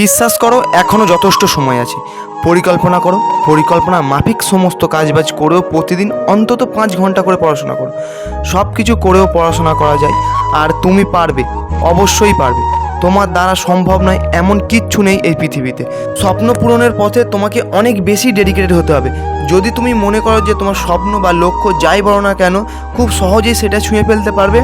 বিশ্বাস করো এখনও যথেষ্ট সময় আছে। পরিকল্পনা করো, পরিকল্পনা মাফিক সমস্ত কাজবাজ করেও প্রতিদিন অন্তত পাঁচ ঘণ্টা করে পড়াশোনা করো। সব কিছু করেও পড়াশোনা করা যায়, আর তুমি পারবে, অবশ্যই পারবে। তোমার দ্বারা সম্ভব নয় এমন কিচ্ছু নেই এই পৃথিবীতে। স্বপ্ন পূরণের পথে তোমাকে অনেক বেশি ডেডিকেটেড হতে হবে। যদি তুমি মনে করো যে তোমার স্বপ্ন বা লক্ষ্য যাই বড় না কেন, খুব সহজেই সেটা ছুঁয়ে ফেলতে পারবে।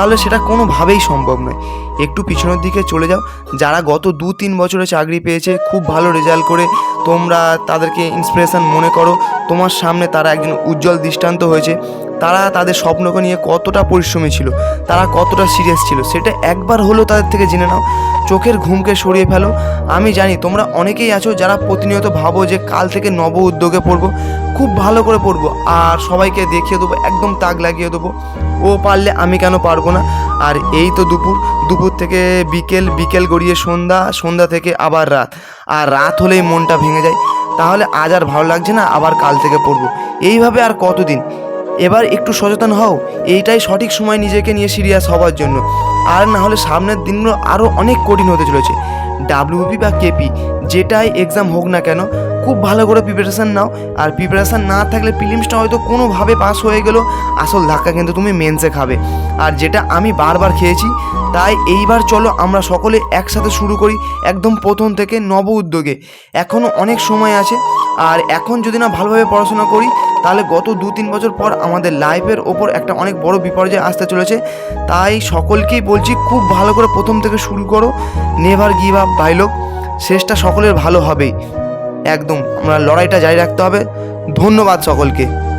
তাহলে সেটা কোনোভাবেই সম্ভব নয়। একটু পিছনের দিকে চলে যাও। যারা গত দু তিন বছরে চাকরি পেয়েছে, খুব ভালো রেজাল্ট করে, তোমরা তাদেরকে ইন্সপিরেশান মনে করো। তোমার সামনে তারা একজন উজ্জ্বল দৃষ্টান্ত হয়েছে। তারা তাদের স্বপ্নকে নিয়ে কতটা পরিশ্রমী ছিল, তারা কতটা সিরিয়াস ছিল, সেটা একবার হলেও তাদের থেকে জেনে নাও। চোখের ঘুমকে সরিয়ে ফেলো। আমি জানি তোমরা অনেকেই আছো যারা প্রতিনিয়ত ভাবো যে কাল থেকে নব উদ্যোগে পড়ব। খুব ভালো করে পড়ব, আর সবাইকে দেখিয়ে দেবো, একদম তাক লাগিয়ে দেবো। ও পারলে আমি কেন পারব না? আর এই তো দুপুর। দুপুর থেকে বিকেল বিকেল গড়িয়ে সন্ধ্যা সন্ধ্যা থেকে আবার রাত। আর রাত হলেই মনটা ভেঙে যায়। তাহলে আজ আর ভালো লাগছে না, আবার কাল থেকে পড়ব। এইভাবে আর কতদিন? এবার একটু সচেতন হও। এইটাই সঠিক সময় নিজেকে নিয়ে সিরিয়াস হওয়ার জন্য। আর না হলে সামনের দিনগুলো আরও অনেক কঠিন হতে চলেছে। ডাব্লিউপি বা কেপি, যেটাই এক্সাম হোক না কেন খুব ভালো করে প্রিপারেশান নাও। আর প্রিপারেশান না থাকলে ফিলিমসটা হয়তো কোনোভাবে পাস হয়ে গেল। আসল ধাক্কা কিন্তু তুমি মেন্সে খাবে। আর যেটা আমি বারবার খেয়েছি, তাই এইবার চলো আমরা সকলে একসাথে শুরু করি একদম প্রথম থেকে নব উদ্যোগে। এখনও অনেক সময় আছে, আর এখন যদি না ভালোভাবে পড়াশোনা করি, তাহলে গত দু তিন বছর পর আমাদের লাইফের ওপর একটা অনেক বড় বিপর্যয় আসতে চলেছে। তাই সকলকেই বলছি, খুব ভালো করে প্রথম থেকে শুরু করো। নেভার গিভ আপ ভাইলোক শেষটা সকলের ভালো হবেই। একদম আমরা লড়াইটা জারি রাখতে হবে। ধন্যবাদ সকলকে।